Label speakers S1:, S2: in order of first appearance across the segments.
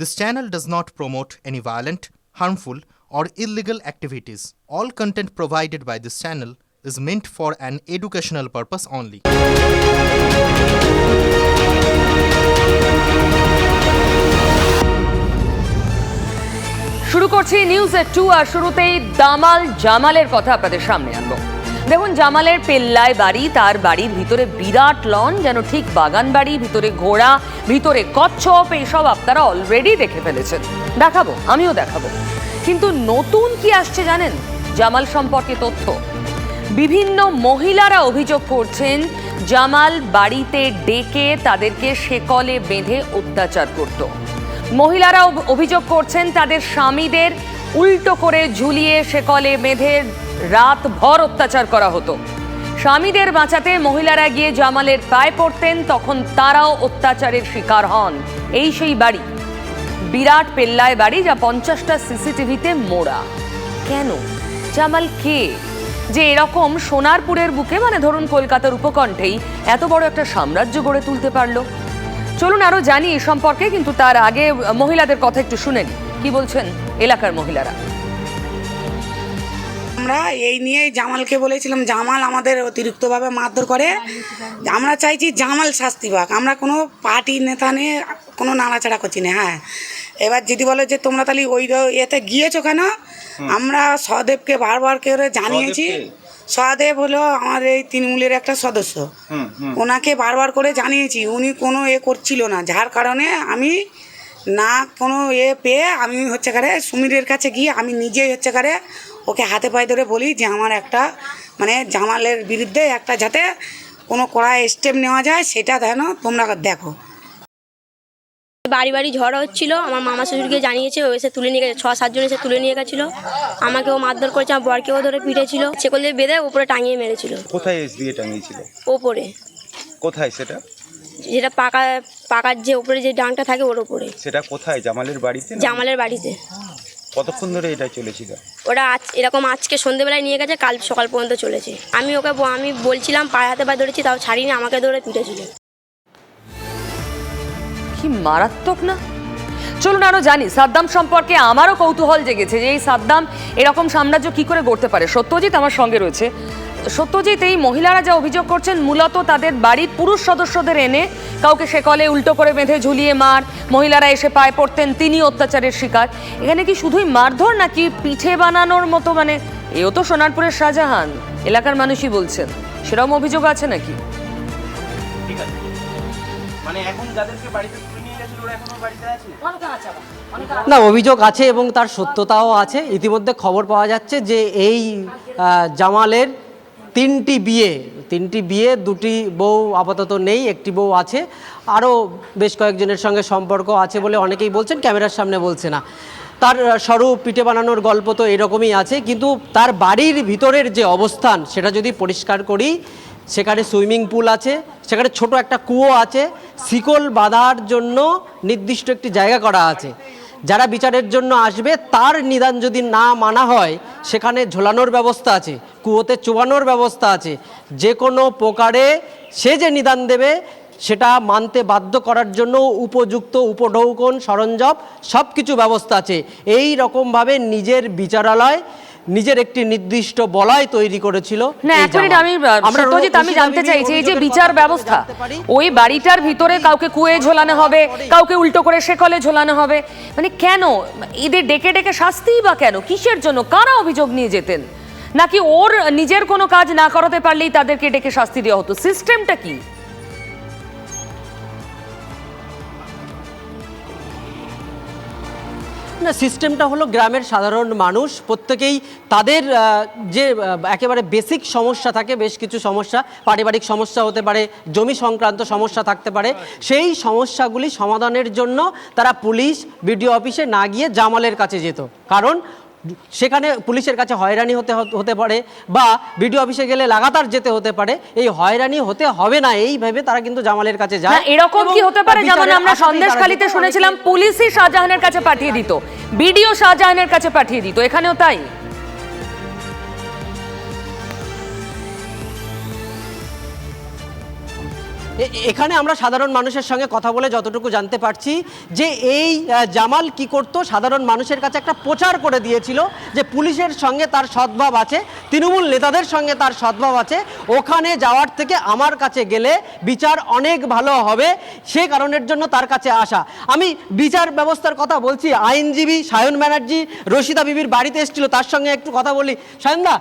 S1: This channel does not promote any violent, harmful, or illegal activities. All content provided by this channel is meant for an educational purpose only.
S2: শুরু করছি news এট two আর শুরুতেই দামাল জামালের কথা আপনাদের সামনে আনব দেখুন, জামালের পেল্লায় বাড়ি, তার বাড়ির ভিতরে বিরাট লন, যেন ঠিক বাগান বাড়ি, ভিতরে ঘোড়া, ভিতরে কচ্ছপ এইসব আপনারা অলরেডি দেখে ফেলেছেন। দেখাবো, আমিও দেখাবো। কিন্তু নতুন কি আসছে জানেন? জামাল সম্পর্কে তথ্য। বিভিন্ন মহিলারা অভিযোগ করছেন, জামাল বাড়িতে ডেকে তাদেরকে শেকলে বেঁধে অত্যাচার করত। মহিলারা অভিযোগ করছেন, তাদের স্বামীদের উল্টো করে ঝুলিয়ে শেকলে বেঁধে রাত ভর অত্যাচার করা হতো। স্বামীদের বাঁচাতে মহিলারা গিয়ে জামালের পায়ে পড়তেন, তখন তারাও অত্যাচারের শিকার হন। এই সেই বাড়ি। বিরাট পেল্লায় বাড়ি যা পঞ্চাশটা সিসিটিভিতে মোড়া। কেন? জামাল কে? যে এরকম সোনারপুরের বুকে মানে ধরুন কলকাতার উপকণ্ঠেই, এত বড় একটা সাম্রাজ্য গড়ে তুলতে পারল? চলুন আরও জানি এ সম্পর্কে, কিন্তু তার আগে মহিলাদের কথা একটু শুনে নিই। কি বলছেন? এলাকার মহিলারা।
S3: আমরা এই নিয়েই জামালকে বলেছিলাম জামাল আমাদের অতিরিক্তভাবে মারধর করে। আমরা চাইছি জামাল শাস্তি পাক। আমরা কোনো পার্টি নেতা নিয়ে কোনো নাড়াচাড়া করছি না হ্যাঁ। এবার যদি বলে যে তোমরা তাহলে ওই এতে গিয়েছো কেন? আমরা সহদেবকে বারবার করে জানিয়েছি। সহদেব হলো আমার এই তৃণমূলের একটা সদস্য। ওনাকে বারবার করে জানিয়েছি। উনি কোনো এ করছিল না। যার কারণে আমি না কোনো এ পেয়ে আমি হচ্ছে কারে সুমিরের কাছে গিয়ে আমি নিজেই হচ্ছে কারে ওকে হাতে পায়ে ধরে বলি যে আমার একটা মানে জামালের বিরুদ্ধে একটা যাতে কোনো কড়া স্টেপ নেওয়া যায় সেটা যেন তোমরা দেখো।
S4: বাড়ি বাড়ি ঝড় হচ্ছিল আমার মামা শ্বশুরকে জানিয়েছে ও এসে তুলে নিয়ে গেছে ছ সাতজন এসে তুলে নিয়ে গেছিল। আমাকেও মারধর করেছে আমার বরকেও ধরে পিটেছিল। সেকল দিয়ে বেঁধে ওপরে টাঙিয়ে মেরেছিল।
S5: কোথায় এস দিয়ে টাঙিয়েছিল?
S4: ওপরে।
S5: কোথায় সেটা?
S4: যেটা পাকা পাকার যে উপরে যে ডাংটা থাকে ওর ওপরে
S5: সেটা কোথায়? জামালের বাড়িতে না?
S4: জামালের বাড়িতে।
S5: কতক্ষণ ধরে এটা চলেছিল?
S4: ওরা আজ এরকম আজকে সন্ধেবেলায় নিয়ে গেছে কাল সকাল পর্যন্ত চলেছে। আমি ওকে ব- আমি বলছিলাম পায়ে হাতে পায়ে ধরেছি তাও ছাড়িনি আমাকে ধরে পিটেছিল।
S2: কি মারাত্মক না? চলুন আরও জানি সাদ্দাম সম্পর্কে আমারও কৌতূহল জেগেছে যে এই সাদ্দাম এরকম সাম্রাজ্য কি করে গড়তে পারে? সত্যজিৎ আমার সঙ্গে রয়েছে। সত্যজিৎ এই মহিলারা যা অভিযোগ করছেন মূলত তাদের বাড়ির পুরুষ সদস্যদের এনে কাউকে সেকলে উল্টো করে বেঁধে ঝুলিয়ে মার। মহিলারা এসে পায়ে পড়তেন তিনি অত্যাচারের শিকার। এখানে কি শুধুই মারধর নাকি পিঠে বানানোর মতো? মানে এও তো সোনারপুরের শাহজাহান। এলাকার মানুষই বলছেন। সেরকম অভিযোগ আছে নাকি?
S6: না অভিযোগ আছে এবং তার সত্যতাও আছে। ইতিমধ্যে খবর পাওয়া যাচ্ছে যে এই জামালের তিনটি বিয়ে তিনটি বিয়ে, দুটি বউ আপাতত নেই, একটি বউ আছে। আরও বেশ কয়েকজনের সঙ্গে সম্পর্ক আছে বলে অনেকেই বলছেন, ক্যামেরার সামনে বলছে না। তার স্বরূপ, পিঠে বানানোর গল্প তো এরকমই আছে, কিন্তু তার বাড়ির ভিতরের যে অবস্থান, সেটা যদি পরিষ্কার করি, সেখানে সুইমিং পুল আছে, সেখানে ছোট একটা কুয়ো আছে, শিকল বাঁধার জন্য নির্দিষ্ট একটি জায়গা করা আছে। যারা বিচারের জন্য আসবে, তার নিদান যদি না মানা হয়, সেখানে ঝোলানোর ব্যবস্থা আছে, কুয়োতে চুবানোর ব্যবস্থা আছে। যে কোনো প্রকারে সে যে নিদান দেবে, সেটা মানতে বাধ্য করার জন্য উপযুক্ত উপঢৌকন, সরঞ্জাম সব কিছু ব্যবস্থা আছে। এই রকমভাবে নিজের বিচারালয় নিজের একটি নির্দিষ্ট বলয় তৈরি করেছিল
S2: না আমি সত্যজিৎ আমি জানতে চাইছি এই যে বিচার ব্যবস্থা ওই বাড়িটার ভিতরে কাউকে কুয়ে ঝোলানো হবে কাউকে উল্টো করে শেকলে ঝোলানো হবে। মানে কেন? এদের ডেকে ডেকে শাস্তিই বা কেন? কিসের জন্য? কারা অভিযোগ নিয়ে যেতেন? নাকি ওর নিজের কোনো কাজ না করাতে পারলেই তাদেরকে ডেকে শাস্তি দেওয়া হতো? সিস্টেমটা কি?
S6: সিস্টেমটা হলো গ্রামের সাধারণ মানুষ, প্রত্যেকেই তাদের যে একেবারে বেসিক সমস্যা থাকে, বেশ কিছু সমস্যা, পারিবারিক সমস্যা হতে পারে, জমি সংক্রান্ত সমস্যা থাকতে পারে, সেই সমস্যাগুলি সমাধানের জন্য তারা পুলিশ, বিডিও অফিসে না গিয়ে জামালের কাছে যেত। কারণ সেখানে পুলিশের কাছে হয়রানি হতে হতে পারে বা বিডিও অফিসে গেলে লাগাতার যেতে হতে পারে এই হয়রানি হতে হবে না এইভাবে তারা কিন্তু জামালের কাছে যায়।
S2: এরকম কি হতে পারে? যেমন আমরা সন্দেশখালিতে শুনেছিলাম পুলিশই শাহজাহানের কাছে পাঠিয়ে দিত। বিডিও শাহজাহানের কাছে পাঠিয়ে দিত এখানেও তাই?
S6: এখানে আমরা সাধারণ মানুষের সঙ্গে কথা বলে যতটুকু জানতে পারছি যে এই জামাল কি করত? সাধারণ মানুষের কাছে একটা প্রচার করে দিয়েছিল যে পুলিশের সঙ্গে তার সদ্ভাব আছে, তৃণমূল নেতাদের সঙ্গে তার সদ্ভাব আছে, ওখানে যাওয়ার থেকে আমার কাছে গেলে বিচার অনেক ভালো হবে, সে কারণের জন্য তার কাছে আসা। আমি বিচার ব্যবস্থার কথা বলছি, আইনজীবী সায়ন ব্যানার্জি, রশিদা বিবির বাড়িতে এসেছিল, তার সঙ্গে একটু কথা বলি। সায়নদা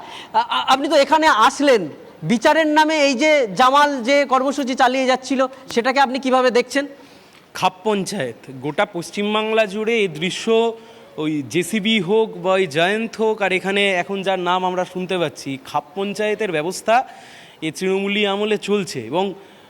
S6: আপনি তো এখানে আসলেন। বিচারের নামে এই যে জামাল যে কর্মসূচি চালিয়ে যাচ্ছিল, সেটাকে আপনি কীভাবে দেখছেন?
S7: খাপ পঞ্চায়েত, গোটা পশ্চিমবাংলা জুড়ে এই দৃশ্য, ওই জেসিবি হোক বা ওই জয়ন্ত হোক, আর এখানে এখন যার নাম আমরা শুনতে পাচ্ছি, খাপ পঞ্চায়েতের ব্যবস্থা এ তৃণমূলী আমলে চলছে এবং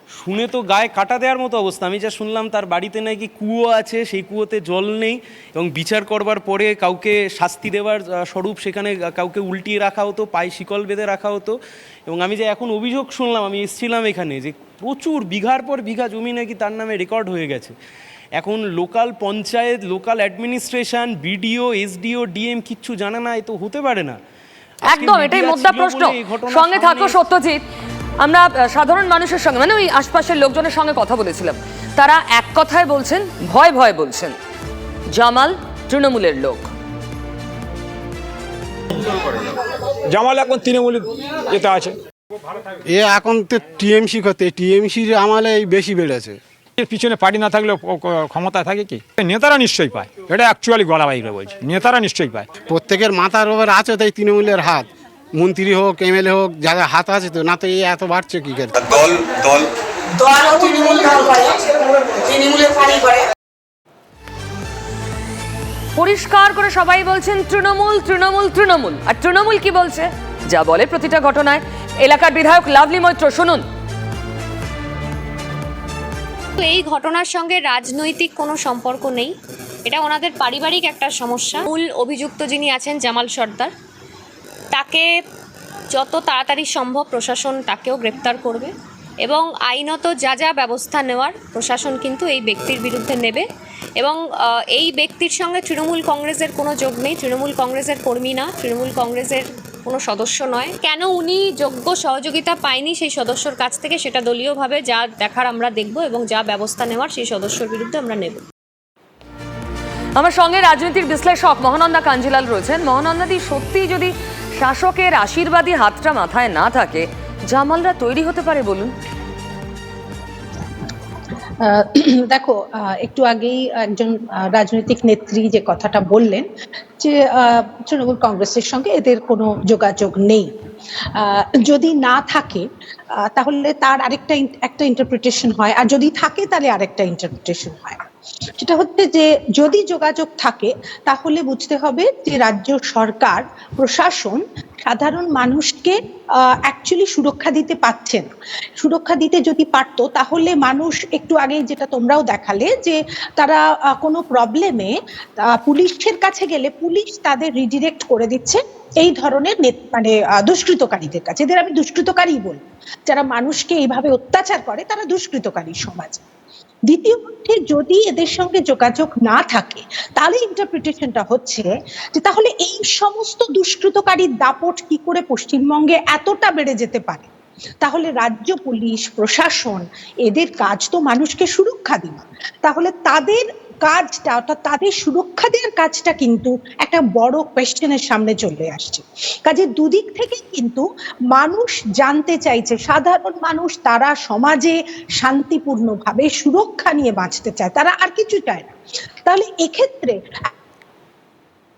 S7: শুনে তো গায়ে কাটা দেওয়ার মতো অবস্থা। আমি যা শুনলাম তার বাড়িতে নাকি কুয়ো আছে সেই কুয়োতে জল নেই এবং বিচার করবার পরে কাউকে শাস্তি দেওয়ার স্বরূপ সেখানে কাউকে উল্টিয়ে রাখা হতো পায়ে শিকল বেঁধে রাখা হতো এবং আমি যে এখন অভিযোগ শুনলাম আমি এসেছিলাম এখানে যে প্রচুর বিঘার পর বিঘা জমি নাকি তার নামে রেকর্ড হয়ে গেছে। এখন local panchayat local administration BDO SDO DM কিচ্ছু জানে না এ তো হতে পারে না।
S2: একদম এটাই মুদ্রা প্রশ্ন। সঙ্গে থাকো সত্যজিৎ। আমরা সাধারণ মানুষের সঙ্গে মানে ওই আশপাশের লোকজনের সঙ্গে কথা বলেছিলাম। তারা এক কথায় বলছেন ভয় ভয় বলছেন জামাল তৃণমূলের লোক।
S8: জামাল এখন তৃণমূলের যেটা আছে।
S9: এ এখন তো টিএমসি করতে টিএমসির আমলে এই বেশি বেড়েছে।
S8: এর পিছনে পার্টি না থাকলে ক্ষমতায় থাকে কি? নেতারা নিশ্চয়ই পায়। এটা অ্যাকচুয়ালি গলাবাইগুলো বলছি। নেতারা নিশ্চয়ই পায়।
S9: প্রত্যেকের মাথার ওপর আছে তাই তৃণমূলের হাত। মন্ত্রী হোক এমএলএ হোক যাদের হাত আছে তো না তো এই এত বাড়ছে কি করে?
S10: দল দল।
S3: দলও তৃণমূল দল করে তৃণমূলের পানি করে।
S2: পরিষ্কার করে সবাই বলছেন তৃণমূল তৃণমূল তৃণমূল। আর তৃণমূল কি বলছে? যা বলে প্রতিটা ঘটনায়। এলাকার বিধায়ক লাভলি মৈত্র শুনুন।
S11: তো এই ঘটনার সঙ্গে রাজনৈতিক কোনো সম্পর্ক নেই। এটা ওনাদের পারিবারিক একটা সমস্যা। মূল অভিযুক্ত যিনি আছেন জামাল সর্দার তাকে যত তাড়াতাড়ি সম্ভব প্রশাসন তাকেও গ্রেপ্তার করবে এবং আইনত যা যা ব্যবস্থা নেওয়ার প্রশাসন কিন্তু এই ব্যক্তির বিরুদ্ধে নেবে এবং এই ব্যক্তির সঙ্গে তৃণমূল কংগ্রেসের কোনো যোগ নেই। তৃণমূল কংগ্রেসের কর্মী না, তৃণমূল কংগ্রেসের কোনো সদস্য নয়। কেন উনি যোগ্য সহযোগিতা পায়নি সেই সদস্যর কাছ থেকে সেটা দলীয়ভাবে যা দেখার আমরা দেখব এবং যা ব্যবস্থা নেওয়ার সেই সদস্যর বিরুদ্ধে আমরা নেব।
S2: আমার সঙ্গে রাজনীতির বিশ্লেষক মহানন্দা কাঞ্জিলাল রয়েছেন। মহানন্দাদি সত্যি যদি শাসকের আশীর্বাদী হাতটা মাথায় না থাকে, জামালরা তৈরি হতে পারে বলুন।
S12: দেখো একটু আগেই একজন রাজনৈতিক নেত্রী যে কথাটা বললেন, যে তৃণমূল কংগ্রেসের সঙ্গে এদের কোনো যোগাযোগ নেই। যদি না থাকে তাহলে তার আরেকটা একটা ইন্টারপ্রিটেশন হয়, আর যদি থাকে, তাহলে আরেকটা ইন্টারপ্রিটেশন হয়। সেটা হচ্ছে যে যদি যোগাযোগ থাকে, তাহলে বুঝতে হবে যে রাজ্য সরকার, প্রশাসন সাধারণ মানুষকে অ্যাকচুয়ালি সুরক্ষা দিতে পারছে না। সুরক্ষা দিতে যদি পারতো, তাহলে মানুষ একটু আগে যেটা তোমরাও দেখালে যে তারা কোনো প্রবলেমে পুলিশের কাছে গেলে পুলিশ তাদের রিডিরেক্ট করে দিচ্ছে এই ধরনের মানে দুষ্কৃতকারীদের কাছে। এদের আমি দুষ্কৃতকারী বলি যারা মানুষকে এইভাবে অত্যাচার করে, তারা দুষ্কৃতকারী সমাজ। দ্বিতীয় পক্ষে যদি এদের সঙ্গে যোগাযোগ না থাকে, তাহলে ইন্টারপ্রিটেশনটা হচ্ছে যে তাহলে এই সমস্ত দুষ্কৃতকারীর দাপট কি করে পশ্চিমবঙ্গে এতটা বেড়ে যেতে পারে? তাহলে রাজ্য, পুলিশ, প্রশাসন, এদের কাজ তো মানুষকে সুরক্ষা দেওয়া। তাহলে তাদের কাজটা, অর্থাৎ তাদের সুরক্ষা দেওয়ার কাজটা কিন্তু একটা বড় কোয়েশ্চেনের সামনে চলে আসছে। কাজে দুদিক থেকে কিন্তু মানুষ জানতে চাইছে, সাধারণ মানুষ তারা সমাজে শান্তিপূর্ণভাবে সুরক্ষা নিয়ে বাঁচতে চায়, তারা আর কিছু চায় না। তাহলে এক্ষেত্রে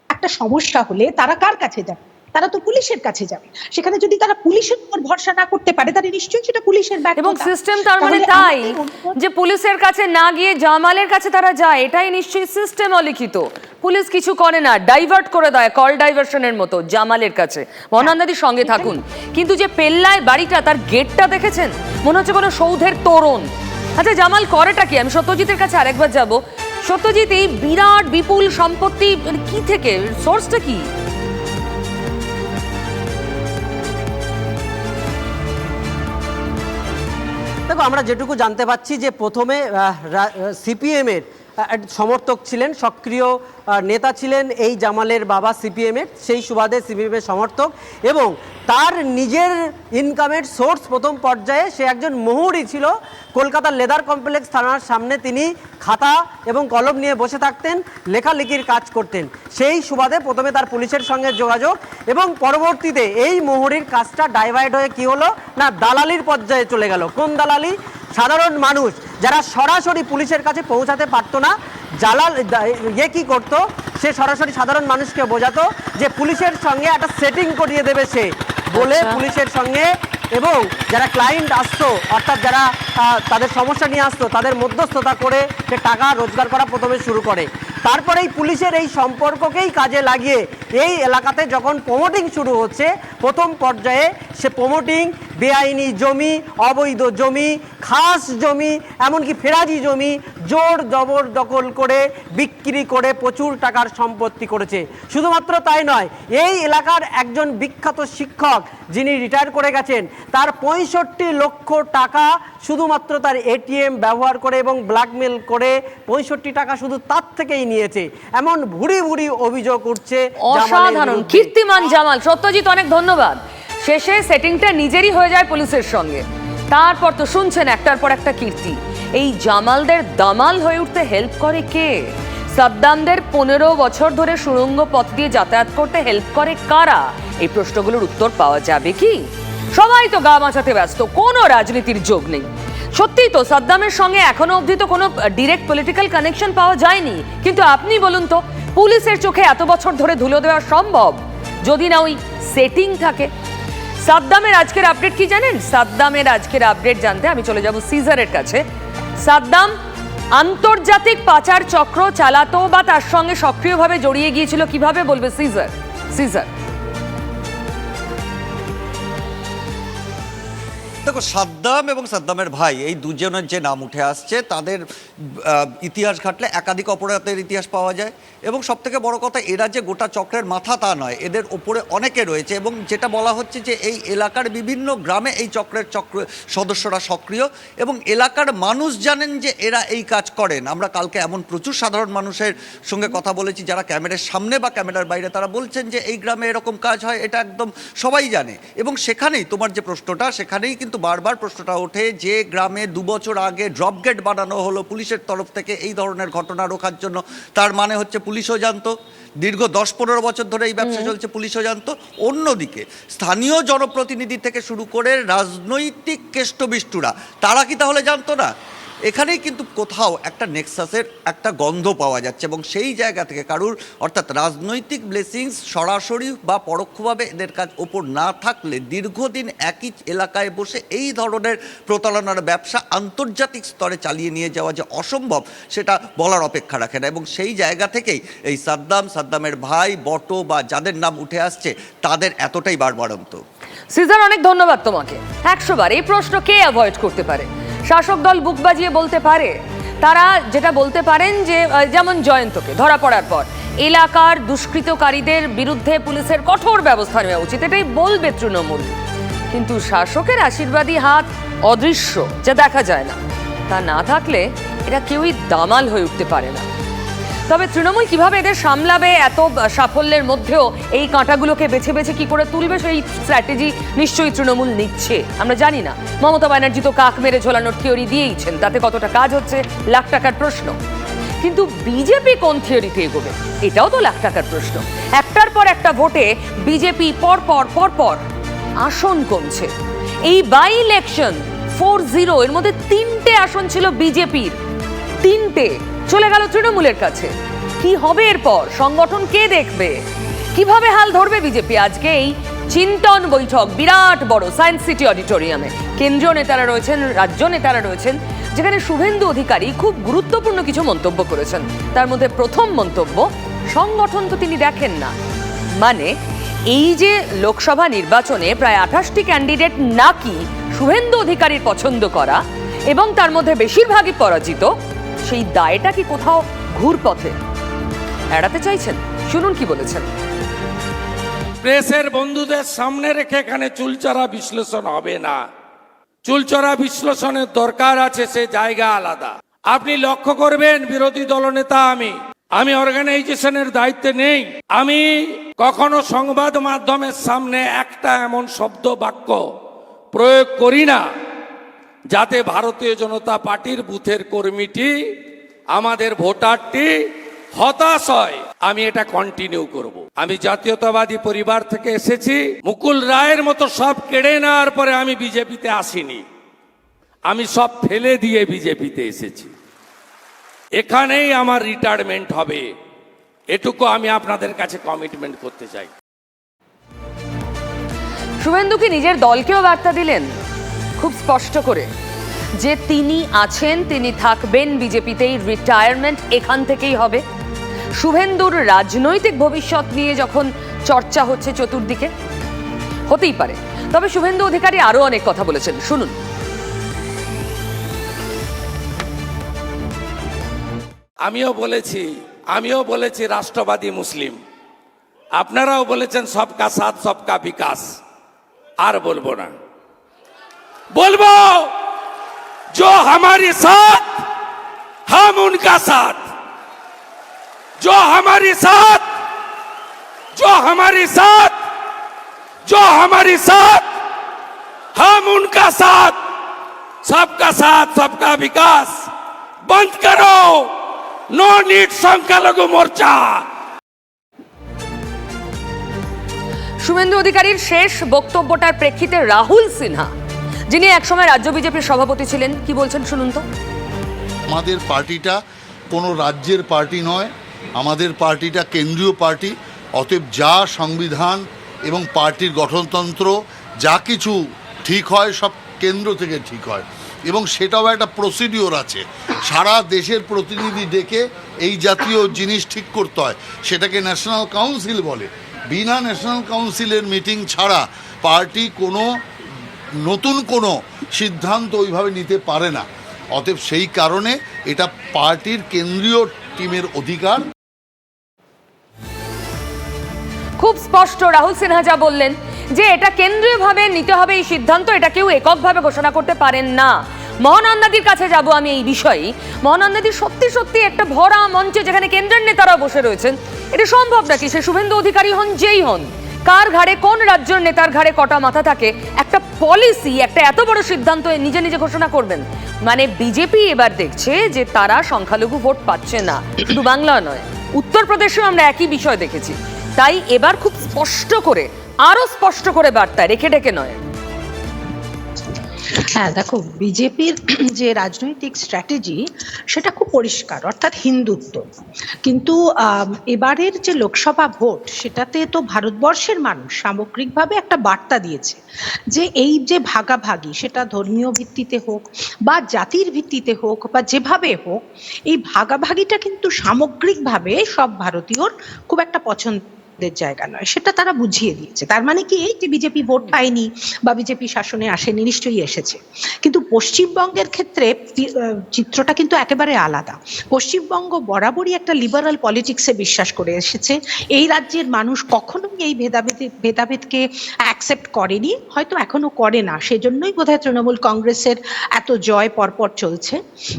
S12: একটা সমস্যা হলে তারা কার কাছে যাবে? তারা তো পুলিশের কাছে যাবে। সেখানে যদি তারা পুলিশের উপর ভরসা না করতে পারে তাহলে নিশ্চয়ই সেটা পুলিশের ব্যর্থতা
S2: এবং সিস্টেম তার মানে তাই যে পুলিশের কাছে না গিয়ে জামালের কাছে তারা যায় এটাই নিশ্চয়ই সিস্টেম অলিখিত। পুলিশ কিছু করে না ডাইভার্ট করে দেয় কল ডাইভার্সনের মতো জামালের কাছে। মহানন্দাদির সঙ্গে থাকুন। কিন্তু যে পেল্লায় বাড়িটা তার গেটটা দেখেছেন? মনে হচ্ছে কোনো সৌধের তোরণ। আচ্ছা জামাল করেটা কি? আমি সত্যজিতের কাছে আরেকবার যাব। সত্যজিৎ এই বিরাট বিপুল সম্পত্তি মানে কি থেকে? সোর্সটা কি?
S6: আমরা যেটুকু জানতে পাচ্ছি যে প্রথমে সিপিএমের সমর্থক ছিলেন, সক্রিয় নেতা ছিলেন এই জামালের বাবা সিপিএমের, সেই সুবাদে সিপিএমের সমর্থক এবং তার নিজের ইনকামের সোর্স প্রথম পর্যায়ে সে একজন মহুরি ছিল। কলকাতার লেদার কমপ্লেক্স থানার সামনে তিনি খাতা এবং কলম নিয়ে বসে থাকতেন, লেখালেখির কাজ করতেন। সেই সুবাদে প্রথমে তার পুলিশের সঙ্গে যোগাযোগ এবং পরবর্তীতে এই মোহরির কাজটা ডাইভার্ট হয়ে কি হলো? না, দালালির পর্যায়ে চলে গেল। কোন দালালি? সাধারণ মানুষ যারা সরাসরি পুলিশের কাছে পৌঁছাতে পারতো না জালাল ইয়ে কি করতো? সে সরাসরি সাধারণ মানুষকে বোঝাতো যে পুলিশের সঙ্গে একটা সেটিং করিয়ে দেবে সে। বলে পুলিশের সঙ্গে এবং যারা ক্লায়েন্ট আসতো অর্থাৎ যারা তাদের সমস্যা নিয়ে আসতো তাদের মধ্যস্থতা করে সে টাকা রোজগার করা প্রথমে শুরু করে। তারপরেই পুলিশের এই সম্পর্ককেই কাজে লাগিয়ে এই এলাকাতে যখন প্রমোটিং শুরু হচ্ছে প্রথম পর্যায়ে সে প্রমোটিং বেআইনি জমি অবৈধ জমি খাস জমি এমনকি ফেরাজি জমি জোর জবর দখল করে বিক্রি করে প্রচুর টাকার সম্পত্তি করেছে। শুধুমাত্র তাই নয় এই এলাকার একজন বিখ্যাত শিক্ষক যিনি রিটায়ার করে গেছেন তার পঁয়ষট্টি লক্ষ টাকা শুধুমাত্র তার এটিএম ব্যবহার করে এবং ব্ল্যাকমেল করে পঁয়ষট্টি টাকা শুধু তার থেকেই নিয়েছে। এমন ভুরি ভুরি অভিযোগ উঠছে
S2: অসাধারণ। কীর্তিমান জামাল সত্যজিৎ অনেক ধন্যবাদ। শেষে সেটিংটা নিজেরই হয়ে যায় পুলিশের সঙ্গে। তারপর তো শুনছেন একটার পর একটা কীর্তি। এই জামালদের দামাল হয়ে উঠতে হেল্প করে কে? সাদ্দামদের পনেরো বছর ধরে সুড়ঙ্গ পথ দিয়ে যাতায়াত করতে হেল্প করে কারা? এই প্রশ্নগুলোর উত্তর পাওয়া যাবে কি? সবাই তো গা মাচাতে ব্যস্ত, কোনো রাজনীতির যোগ নেই। সত্যিই তো সাদ্দামের সঙ্গে এখনও অবধি তো কোনো ডিরেক্ট পলিটিক্যাল কানেকশন পাওয়া যায়নি। কিন্তু আপনি বলুন তো, পুলিশের চোখে এত বছর ধরে ধুলো দেওয়া সম্ভব? যদি না ওই সেটিং থাকে সাদ্দামের আজকের আপডেট কি জানেন? সাদ্দামের আজকের আপডেট জানতে আমি চলে যাব সিজারের কাছে। সাদ্দাম আন্তর্জাতিক পাচার চক্র চালাতো বা তার সঙ্গে সক্রিয়ভাবে জড়িয়ে গিয়েছিল কীভাবে বলবে সিজার? সিজার।
S10: দেখো, সাদ্দাম এবং সাদ্দামের ভাই, এই দুজনের যে নাম উঠে আসছে, তাদের ইতিহাস ঘাটলে একাধিক অপরাধের ইতিহাস পাওয়া যায়। এবং সব থেকে বড় কথা, এরা যে গোটা চক্রের মাথা তা নয়, এদের ওপরে অনেকে রয়েছে এবং যেটা বলা হচ্ছে যে এই এলাকার বিভিন্ন গ্রামে এই চক্রের চক্র, সদস্যরা সক্রিয় এবং এলাকার মানুষ জানেন যে এরা এই কাজ করেন। আমরা কালকে এমন প্রচুর সাধারণ মানুষের সঙ্গে কথা বলেছি যারা ক্যামেরার সামনে বা ক্যামেরার বাইরে, তারা বলছেন যে এই গ্রামে এরকম কাজ হয়, এটা একদম সবাই জানে। এবং সেখানেই তোমার যে প্রশ্নটা, সেখানেই কিন্তু বারবার প্রশ্নটা ওঠে যে গ্রামে দু বছর আগে ড্রপ গেট বানানো হলো পুলিশের তরফ থেকে এই ধরনের ঘটনা রোখার জন্য। তার মানে হচ্ছে পুলিশও জানতো দীর্ঘ দশ পনেরো বছর ধরে এই ব্যবসা চলছে পুলিশও জানতো। অন্যদিকে স্থানীয় জনপ্রতিনিধি থেকে শুরু করে রাজনৈতিক কেষ্টবিষ্টুরা তারা কি তাহলে জানতো না? এখানেই কিন্তু কোথাও একটা নেক্সাসের একটা গন্ধ পাওয়া যাচ্ছে এবং সেই জায়গা থেকে কারুর, অর্থাৎ রাজনৈতিক ব্লেসিংস সরাসরি বা পরোক্ষভাবে এদের কাজ ওপর না থাকলে দীর্ঘদিন একই এলাকায় বসে এই ধরনের প্রতারণার ব্যবসা আন্তর্জাতিক স্তরে চালিয়ে নিয়ে যাওয়া যে অসম্ভব, সেটা বলার অপেক্ষা রাখে না এবং সেই জায়গা থেকেই এই সাদ্দাম, সাদ্দামের ভাই, বটো বা যাদের নাম উঠে আসছে, তাদের এতটাই বারবারন্ত।
S2: সিজার, অনেক ধন্যবাদ তোমাকে। একশো বার এই প্রশ্ন কে অ্যাভয়েড করতে পারে? শাসক দল বুক বাজিয়ে বলতে পারে। তারা যেটা বলতে পারেন যে যেমন জয়ন্তকে ধরা পড়ার পর, এলাকার দুষ্কৃতকারীদের বিরুদ্ধে পুলিশের কঠোর ব্যবস্থা নেওয়া উচিত, এটাই বলবে তৃণমূল। কিন্তু শাসকের আশীর্বাদী হাত অদৃশ্য, যা দেখা যায় না। তা না থাকলে এটা কেউই দামাল হয়ে উঠতে পারে না। তবে তৃণমূল কীভাবে এদের সামলাবে এত সাফল্যের মধ্যেও এই কাঁটাগুলোকে বেছে বেছে কি করে তুলবে সেই স্ট্র্যাটেজি নিশ্চয়ই তৃণমূল নিচ্ছে। আমরা জানি না। মমতা ব্যানার্জি তো কাক মেরে ঝোলানোর থিওরি দিয়েইছেন। তাতে কতটা কাজ হচ্ছে লাখ টাকার প্রশ্ন। কিন্তু বিজেপি কোন থিওরিতে এগোবে? এটাও তো লাখ টাকার প্রশ্ন। একটার পর একটা ভোটে বিজেপি পর পর পর পর আসন কমছে। এই বাই ইলেকশন ফোর জিরো এর মধ্যে তিনটে আসন ছিল বিজেপির তিনটে। চলে গেল তৃণমূলের কাছে। কি হবে এরপর? সংগঠন কে দেখবে? কীভাবে হাল ধরবে বিজেপি? আজকে এই চিন্তন বৈঠক, বিরাট বড় সায়েন্স সিটি অডিটোরিয়ামে। কেন্দ্রীয় নেতারা রয়েছেন, রাজ্য নেতারা রয়েছেন, যেখানে শুভেন্দু অধিকারী খুব গুরুত্বপূর্ণ কিছু মন্তব্য করেছেন। তার মধ্যে প্রথম মন্তব্য, সংগঠন তো তিনি দেখেন না। মানে এই যে লোকসভা নির্বাচনে প্রায় আঠাশটি ক্যান্ডিডেট নাকি শুভেন্দু অধিকারীর পছন্দ করা এবং তার মধ্যে বেশিরভাগই পরাজিত সেই দায়টা কি কোথাও ঘুরপথে? এড়াতে চাইছেন? শুনুন কি বলেছেন।
S13: প্রেসের বন্ধুদের সামনে রেখে এখানে চুলচরা বিশ্লেষণ হবে না। চুলচরা বিশ্লেষণের দরকার আছে, সে জায়গা আলাদা। আপনি লক্ষ্য করবেন, বিরোধী দলনেতা আমি। আমি অর্গানাইজেশনের দায়িত্বে নেই। আমি কখনো সংবাদ মাধ্যমের সামনে একটা এমন শব্দ বাক্য প্রয়োগ করি না। যাতে ভারতীয় জনতা পার্টির বুথের কর্মীটি, আমাদের ভোটারটি হতাশ হয়। আমি এটা কন্টিনিউ করব। আমি জাতীয়তাবাদী পরিবার থেকে এসেছি। মুকুল রায়ের মতো সব কেড়ে নেওয়ার পরে আমি বিজেপিতে আসিনি। আমি সব ফেলে দিয়ে বিজেপিতে এসেছি। এখানেই আমার রিটায়ারমেন্ট হবে। এটুকু আমি আপনাদের কাছে কমিটমেন্ট করতে চাই।
S2: শুভেন্দু কি নিজের দলকেও বার্তা দিলেন? খুব স্পষ্ট করে যে তিনি আছেন, তিনি থাকবেন বিজেপিতেই রিটায়ারমেন্ট এখান থেকেই হবে। শুভেন্দুর রাজনৈতিক ভবিষ্যৎ নিয়ে যখন চর্চা হচ্ছে চতুর্দিকে, হতেই পারে। তবে শুভেন্দু অধিকারী আরও অনেক কথা বলেছেন, শুনুন।
S13: আমিও বলেছি আমিও বলেছি রাষ্ট্রবাদী মুসলিম। আপনারাও বলেছেন সবকা সাথ, সবকা বিকাশ। আর বলব না। বলবো जो हमारे साथ हम उनका साथ जो हमारे साथ जो हमारे साथ जो हमारे साथ हम उनका साथ सबका साथ सबका विकास बंद करो नो नीट संख्यालघु मोर्चा
S2: শুভেন্দু অধিকারীর শেষ বক্তব্যটার প্রেক্ষিতে রাহুল সিনহা যিনি একসময় রাজ্য বিজেপির সভাপতি ছিলেন, কি বলছেন শুনুন তো?
S14: আমাদের পার্টিটা কোনো রাজ্যের পার্টি নয়, আমাদের পার্টিটা কেন্দ্রীয় পার্টি, অতএব যা সংবিধান এবং পার্টির গঠনতন্ত্র, যা কিছু ঠিক হয় সব কেন্দ্র থেকে ঠিক হয়। এবং সেটাও একটা প্রসিডিওর আছে। সারা দেশের প্রতিনিধি ডেকে এই জাতীয় জিনিস ঠিক করতে হয়। সেটাকে ন্যাশনাল কাউন্সিল বলে। বিনা ন্যাশনাল কাউন্সিলের মিটিং ছাড়া পার্টি কোনো নতুন কোনো সিদ্ধান্ত ওইভাবে নিতে পারে না। অতএব সেই কারণে এটা পার্টির কেন্দ্রীয় টিমের অধিকার।
S2: খুব স্পষ্ট রাহুল সিনহা যা বললেন, যে এটা কেন্দ্রীয়ভাবে নিতে হবে এই সিদ্ধান্ত, এটা কেউ এককভাবে ঘোষণা করতে পারেন না। মহানন্দাদির কাছে যাব আমি এই বিষয়ে। মহানন্দাদি সত্যি সত্যি একটা ভরা মঞ্চে যেখানে কেন্দ্রের নেতারা বসে রয়েছেন। এটা সম্ভব নাকি? সে শুভেন্দু অধিকারী হন, যেই হন। কার ঘাড়ে কোন রাজ্যের নেতার ঘাড়ে কটা মাথা থাকে? একটা পলিসি একটা এত বড় সিদ্ধান্ত নিজে নিজে ঘোষণা করবেন। মানে বিজেপি এবার দেখছে যে তারা সংখ্যালঘু ভোট পাচ্ছে না। শুধু বাংলা নয়, উত্তরপ্রদেশেও আমরা একই বিষয় দেখেছি। তাই এবার খুব স্পষ্ট করে, আরও স্পষ্ট করে বার্তা রেখে ডেকে নয়।
S12: হ্যাঁ দেখো বিজেপির যে রাজনৈতিক স্ট্র্যাটেজি সেটা খুব পরিষ্কার, অর্থাৎ হিন্দুত্ব। কিন্তু এবারের যে লোকসভা ভোট, সেটাতে তো ভারতবর্ষের মানুষ সামগ্রিকভাবে একটা বার্তা দিয়েছে যে এই যে ভাগাভাগি, সেটা ধর্মীয় ভিত্তিতে হোক বা জাতির ভিত্তিতে হোক বা যেভাবে হোক, এই ভাগাভাগিটা কিন্তু সামগ্রিকভাবে সব ভারতীয়র খুব একটা পছন্দ দের জায়গা নয়। সেটা তারা বুঝিয়ে দিয়েছে। তার মানে কি? এই যে বিজেপি ভোট পায়নি বা বিজেপি শাসনে আসেনি নিশ্চয়ই এসেছে। কিন্তু পশ্চিমবঙ্গের ক্ষেত্রে চিত্রটা কিন্তু একেবারে আলাদা। পশ্চিমবঙ্গ বরাবরই একটা লিবারাল পলিটিক্সে বিশ্বাস করে এসেছে। এই রাজ্যের মানুষ কখনোই এই ভেদাভেদ ভেদাভেদকে অ্যাকসেপ্ট করেনি হয়তো এখনও করে না। সেজন্যই বোধহয় তৃণমূল কংগ্রেসের এত জয় পরপর চলছে।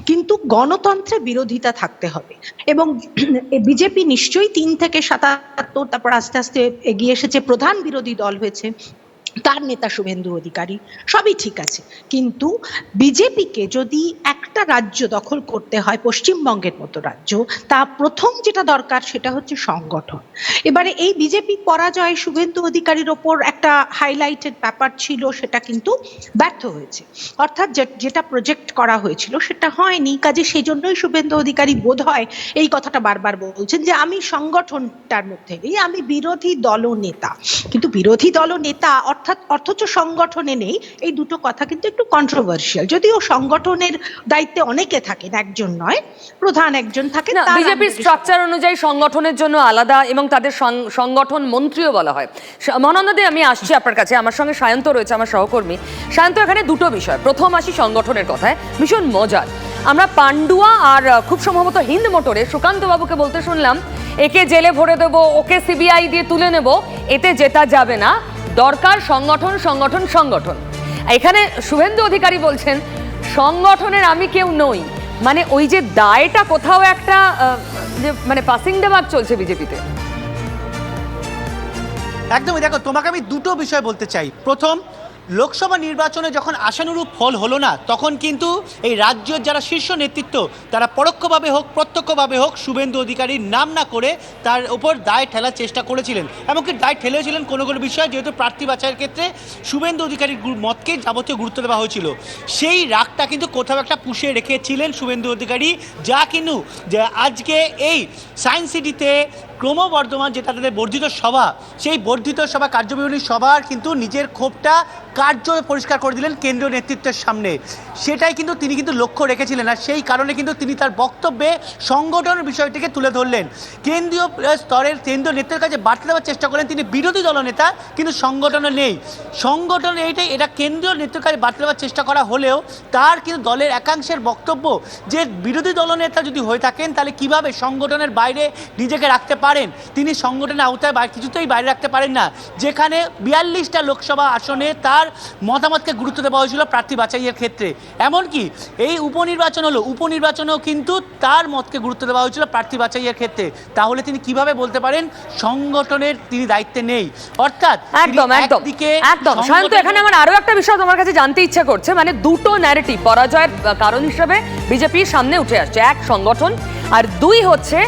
S12: কিন্তু গণতন্ত্রে বিরোধিতা থাকতে হবে। এবং বিজেপি নিশ্চয়ই তিন থেকে সাতাত্তর তারপর আস্তে আস্তে এগিয়ে এসেছে প্রধান বিরোধী দল হয়েছে তার নেতা শুভেন্দু অধিকারী, সবই ঠিক আছে। কিন্তু বিজেপিকে যদি একটা রাজ্য দখল করতে হয়, পশ্চিমবঙ্গের মতো রাজ্য, তা প্রথম যেটা দরকার সেটা হচ্ছে সংগঠন। এবারে এই বিজেপি পরাজয় শুভেন্দু অধিকারীর ওপর একটা হাইলাইটেড ব্যাপার ছিল, সেটা কিন্তু ব্যর্থ হয়েছে। অর্থাৎ যেটা প্রজেক্ট করা হয়েছিল, সেটা হয়নি। কাজে সেই জন্যই শুভেন্দু অধিকারী বোধ হয় এই কথাটা বারবার বলছেন যে, আমি সংগঠনটার মধ্যে আমি বিরোধী দলনেতা। কিন্তু বিরোধী দলনেতা অর্থাৎ অথচ সংগঠনে নেই এই দুটো কথা কিন্তু একটু কন্ট্রোভার্সিয়াল যদিও সংগঠনের দায়িত্বে অনেকে থাকেন একজন নয় প্রধান একজন থাকেন
S2: বিজেপির স্ট্রাকচার অনুযায়ী সংগঠনের জন্য আলাদা এবং তাদের সংগঠন মন্ত্রীও বলা হয়। মহানন্দাদি আমি আসছি আপনার কাছে আমার সঙ্গে সায়ন্ত রয়েছে আমার সহকর্মী। সায়ন্ত এখানে দুটো বিষয়। প্রথম আসি সংগঠনের কথায় ভীষণ মজার। আমরা পান্ডুয়া আর খুব সম্ভবত হিন্দ মোটরে সুকান্ত বাবুকে বলতে শুনলাম একে জেলে ভরে দেব ওকে সিবিআই দিয়ে তুলে নেব এতে জেতা যাবে না। দরকার, সংগঠন সংগঠন সংগঠন। এখানে শুভেন্দু অধিকারী বলছেন, সংগঠনের আমি কেউ নই। মানে ওই যে দায়টা কোথাও একটা যে মানে পাসিং দেওয়ার চলছে বিজেপিতে।
S15: একদমই দেখো, তোমাকে আমি দুটো বিষয় বলতে চাই। প্রথম লোকসভা নির্বাচনে যখন আশানুরূপ ফল হলো না, তখন কিন্তু এই রাজ্যের যারা শীর্ষ নেতৃত্ব, তারা পরোক্ষভাবে হোক, প্রত্যক্ষভাবে হোক, শুভেন্দু অধিকারীর নাম না করে তার উপর দায় ঠেলার চেষ্টা করেছিলেন। এমনকি দায় ঠেলেছিলেন কোনো কোনো বিষয়ে, যেহেতু প্রার্থী বাছাইয়ের ক্ষেত্রে শুভেন্দু অধিকারীর মতকে যাবতীয় গুরুত্ব দেওয়া হয়েছিল। সেই রাগটা কিন্তু কোথাও একটা পুষিয়ে রেখেছিলেন শুভেন্দু অধিকারী। যা কিন্তু যে আজকে এই সায়েন্স সিটিতে ক্রমবর্ধমান যেটা তাদের বর্ধিত সভা, সেই বর্ধিত সভা, কার্যবিবরণী সভার কিন্তু নিজের ক্ষোভটা কার্য পরিষ্কার করে দিলেন কেন্দ্রীয় নেতৃত্বের সামনে। সেটাই কিন্তু তিনি কিন্তু লক্ষ্য রেখেছিলেন আর সেই কারণে কিন্তু তিনি তার বক্তব্যে সংগঠনের বিষয়টিকে তুলে ধরলেন। কেন্দ্রীয় স্তরের কেন্দ্রীয় নেতার কাছে বার্তা দেওয়ার চেষ্টা করেন তিনি। বিরোধী দলনেতা কিন্তু সংগঠনে নেই। সংগঠন এইটাই, এটা কেন্দ্রীয় নেতার কাছে বার্তা দেওয়ার চেষ্টা করা হলেও তার কিন্তু দলের একাংশের বক্তব্য যে বিরোধী দলনেতা যদি হয়ে থাকেন, তাহলে কীভাবে সংগঠনের বাইরে নিজেকে রাখতে পারেন? তিনি সংগঠনের আওতায় কিছুতেই বাইরে রাখতে পারেন না। যেখানে বিয়াল্লিশটা লোকসভা আসনে তার মতামতকে গুরুত্ব দেওয়া হয়েছিল প্রার্থী বাছাইয়ের ক্ষেত্রে। এমনকি এই উপনির্বাচন হলো উপনির্বাচনেও কিন্তু তার মতকে গুরুত্ব দেওয়া হয়েছিল প্রার্থী বাছাইয়ের ক্ষেত্রে। তাহলে তিনি কীভাবে বলতে পারেন সংগঠনের তিনি দায়িত্বে নেই? অর্থাৎ
S2: একদম একদম একদম। সায়ন্ত এখানে আমার আরও একটা বিষয় তোমার কাছে জানতে ইচ্ছা করছে মানে দুটো ন্যারেটিভ পরাজয়ের কারণ হিসেবে বিজেপির সামনে উঠে আসছে। এক সংগঠন আর দুই হচ্ছে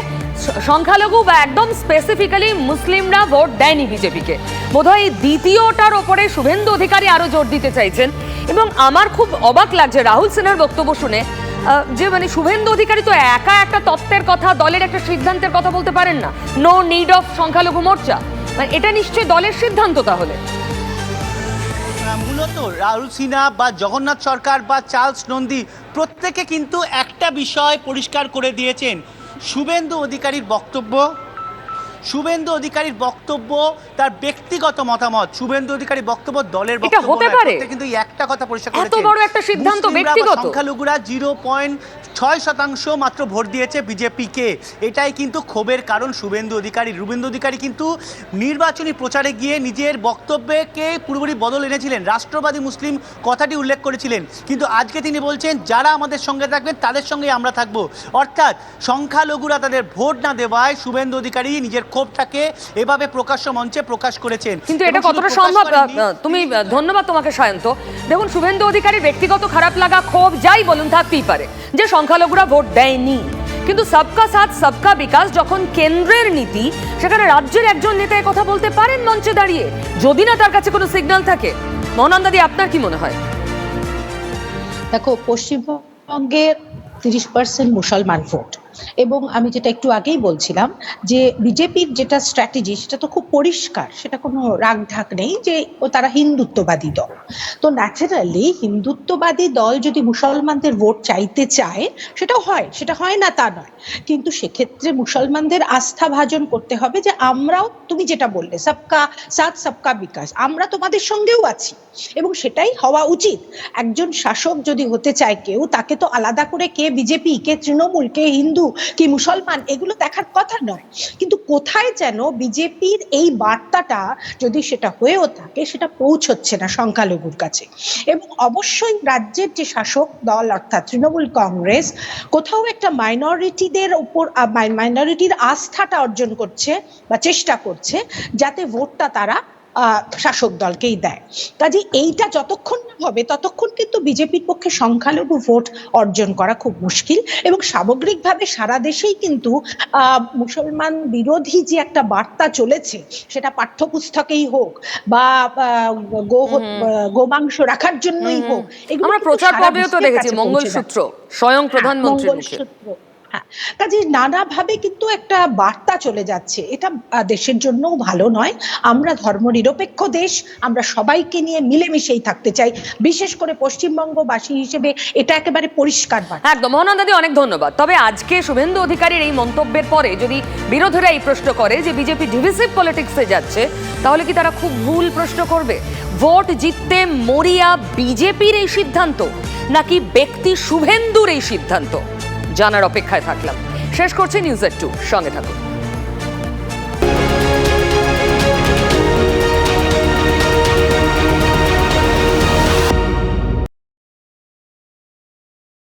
S2: সংখ্যালঘু বা একদম স্পেসিফিক্যালি মুসলিমরা ভোট দেয়নি বিজেপিকে। বোধহয় এই দ্বিতীয়টার ওপরে শুভেন্দু অধিকারী আরও জোর দিতে চাইছেন। এবং আমার খুব অবাক লাগছে, রাহুল সিনহার বক্তব্য শুনে যে মানে শুভেন্দু অধিকারী তো একা একটা তত্ত্বের কথা, দলের একটা সিদ্ধান্তের কথা বলতে পারেন না। নো নিড অফ সংখ্যালঘু মোর্চা। মানে এটা নিশ্চয়ই দলের সিদ্ধান্ত তাহলে।
S15: মূলত রাহুল সিনহা বা জগন্নাথ সরকার বা চার্লস নন্দী প্রত্যেকে কিন্তু একটা বিষয় পরিষ্কার করে দিয়েছেন। শুভেন্দু অধিকারীর বক্তব্য শুভেন্দু অধিকারীর বক্তব্য তার ব্যক্তিগত মতামত শুভেন্দু অধিকারী বক্তব্য দলের বক্তব্য
S2: হতে পারে?
S15: কিন্তু একটা কথা পরিষ্কার
S2: এত বড় একটা সিদ্ধান্ত ব্যক্তিগত?
S15: সংখ্যালঘুরা জিরো পয়েন্ট ছয় শতাংশ মাত্র ভোট দিয়েছে বিজেপিকে। এটাই কিন্তু ক্ষোভের কারণ শুভেন্দু অধিকারী। শুভেন্দু অধিকারী কিন্তু নির্বাচনী প্রচারে গিয়ে নিজের বক্তব্যকে পুরোপুরি বদল এনেছিলেন। রাষ্ট্রবাদী মুসলিম কথাটি উল্লেখ করেছিলেন। কিন্তু আজকে তিনি বলছেন যারা আমাদের সঙ্গে থাকবেন তাদের সঙ্গে আমরা থাকব। অর্থাৎ সংখ্যালঘুরা তাদের ভোট না দেওয়ায় শুভেন্দু অধিকারী নিজের ক্ষোভটাকে এভাবে প্রকাশ্য মঞ্চে প্রকাশ করেছেন।
S2: কিন্তু এটা কতটা সম্ভব? তুমি ধন্যবাদ তোমাকে সায়ন্ত। দেখুন শুভেন্দু অধিকারীর ব্যক্তিগত খারাপ লাগা ক্ষোভ যাই বলুন থাকতেই পারে যে সংখ্যালঘুরা ভোট দেয়নি। কিন্তু সবকা সাথ সবকা বিকাশ যখন কেন্দ্রের নীতি সেখানে রাজ্যের একজন নেতা এ কথা বলতে পারেন মঞ্চে দাঁড়িয়ে। যদি না তার কাছে কোনো সিগন্যাল থাকে। মহানন্দাদি আপনার কি মনে হয়?
S12: দেখো পশ্চিমবঙ্গে তিরিশ পার্সেন্ট মুসলমান ভোট। এবং আমি যেটা একটু আগেই বলছিলাম যে বিজেপির যেটা স্ট্র্যাটেজি সেটা তো খুব পরিষ্কার, সেটা কোনো রাগ ঢাক নেই যে ও তারা হিন্দুত্ববাদী দল। তো ন্যাচারালি হিন্দুত্ববাদী দল যদি মুসলমানদের ভোট চাইতে চায়, সেটাও হয়, সেটা হয় না তা নয়। কিন্তু সেক্ষেত্রে মুসলমানদের আস্থা ভাজন করতে হবে যে আমরাও, তুমি যেটা বললে, সবকা সাথ, সবকা বিকাশ, আমরা তোমাদের সঙ্গেও আছি। এবং সেটাই হওয়া উচিত। একজন শাসক যদি হতে চায় কেউ, তাকে তো আলাদা করে কে বিজেপি, কে তৃণমূল, কে হিন্দু কি মুসলমান? এগুলো দেখার কথা নয়। কিন্তু কোথায় যেন বিজেপির এই বার্তাটা যদি সেটা হয়েও থাকে, সেটা পৌঁছচ্ছে না সংখ্যালঘুর কাছে। এবং অবশ্যই রাজ্যের যে শাসক দল, অর্থাৎ তৃণমূল কংগ্রেস, কোথাও একটা মাইনরিটিদের উপর মাইনরিটির আস্থাটা অর্জন করছে বা চেষ্টা করছে, যাতে ভোটটা তারা শাসক দলকেই দেয়। কাজে এইটা যতক্ষণ না হবে ততক্ষণ কিন্তু বিজেপির পক্ষে সংখ্যালঘু ভোট অর্জন করা খুব মুশকিল এবং সামগ্রিকভাবে সারা দেশেই কিন্তু মুসলমান বিরোধী যে একটা বার্তা চলেছে সেটা পাঠ্যপুস্তকেই হোক বা গো গোমাংস রাখার জন্যই হোক এগুলো
S2: প্রচার পর্বেও তো দেখেছি মঙ্গলসূত্র স্বয়ং
S12: হ্যাঁ,
S2: প্রধানমন্ত্রীর মুখে।
S12: মঙ্গলসূত্র। হ্যাঁ কাজে নানাভাবে কিন্তু একটা বার্তা চলে যাচ্ছে। এটা দেশের জন্যও ভালো নয়। আমরা ধর্মনিরপেক্ষ দেশ, আমরা সবাইকে নিয়ে মিলেমিশেই থাকতে চাই। বিশেষ করে পশ্চিমবঙ্গবাসী হিসেবে এটা একেবারে পরিষ্কার বার্তা।
S2: একদম। মহানন্দাদি অনেক ধন্যবাদ। তবে আজকে শুভেন্দু অধিকারীর এই মন্তব্যের পরে যদি বিরোধীরা এই প্রশ্ন করে যে বিজেপি ডিভিসিভ পলিটিক্সে যাচ্ছে, তাহলে কি তারা খুব ভুল প্রশ্ন করবে? ভোট জিততে মরিয়া বিজেপির এই সিদ্ধান্ত নাকি ব্যক্তি শুভেন্দুর এই সিদ্ধান্ত? জানার অপেক্ষায় থাকলাম। শেষ করছি নিউজ এর টু। সঙ্গে থাকুন।